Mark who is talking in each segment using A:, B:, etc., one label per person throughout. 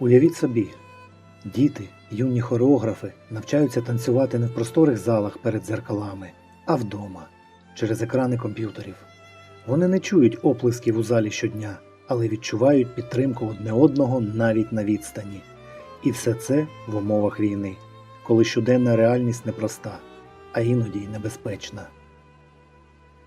A: Уявіть собі, діти, юні хореографи навчаються танцювати не в просторих залах перед дзеркалами, а вдома, через екрани комп'ютерів. Вони не чують оплесків у залі щодня, але відчувають підтримку одне одного навіть на відстані. І все це в умовах війни, коли щоденна реальність непроста, а іноді й небезпечна.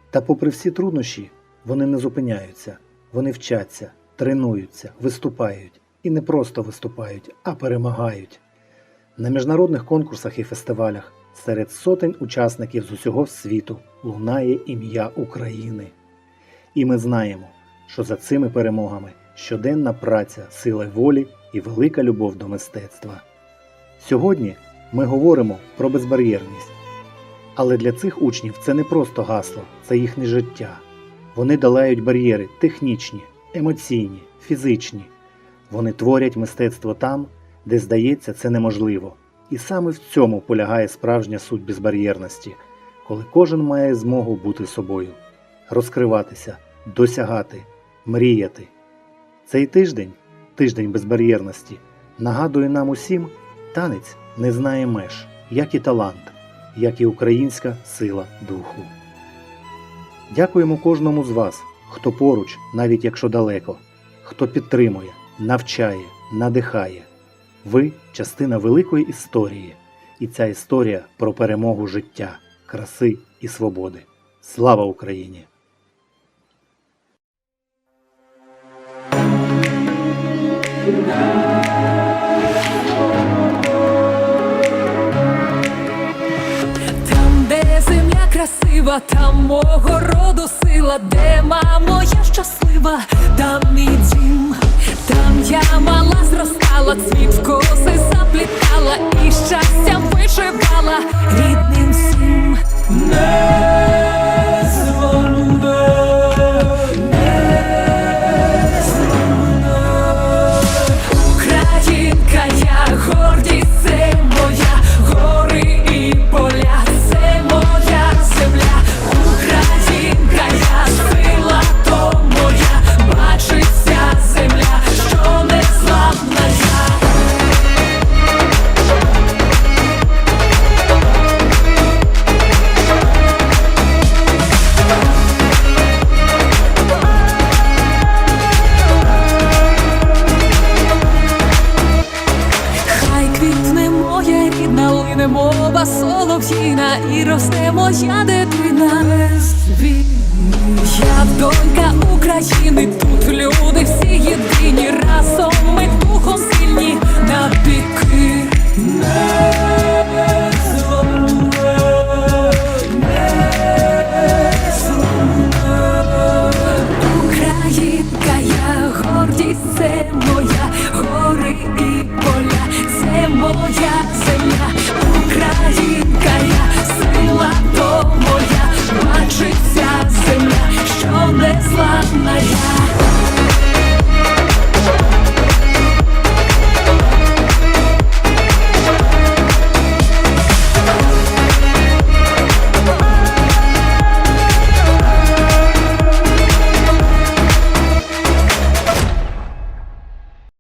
A: Та попри всі труднощі, вони не зупиняються, вони вчаться, тренуються, виступають і не просто виступають, а перемагають. На міжнародних конкурсах і фестивалях серед сотень учасників з усього світу лунає ім'я України. І ми знаємо, що за цими перемогами щоденна праця, сила волі і велика любов до мистецтва. Сьогодні ми говоримо про безбар'єрність. Але для цих учнів це не просто гасло, це їхнє життя. Вони долають бар'єри технічні, емоційні, фізичні. Вони творять мистецтво там, де здається це неможливо. І саме в цьому полягає справжня суть безбар'єрності, коли кожен має змогу бути собою, розкриватися, досягати, мріяти. Цей тиждень, тиждень безбар'єрності, нагадує нам усім, танець не знає меж, як і талант, як і українська сила духу. Дякуємо кожному з вас, хто поруч, навіть якщо далеко, хто підтримує, навчає, надихає. Ви частина великої історії, і ця історія про перемогу життя, краси і свободи. Слава Україні!
B: Там, де земля красива, там мого роду сила, де мамо я щаслива, там мій не мова солов'їна, і росте моя дитина. Я донька України, тут люди всі єдині разом.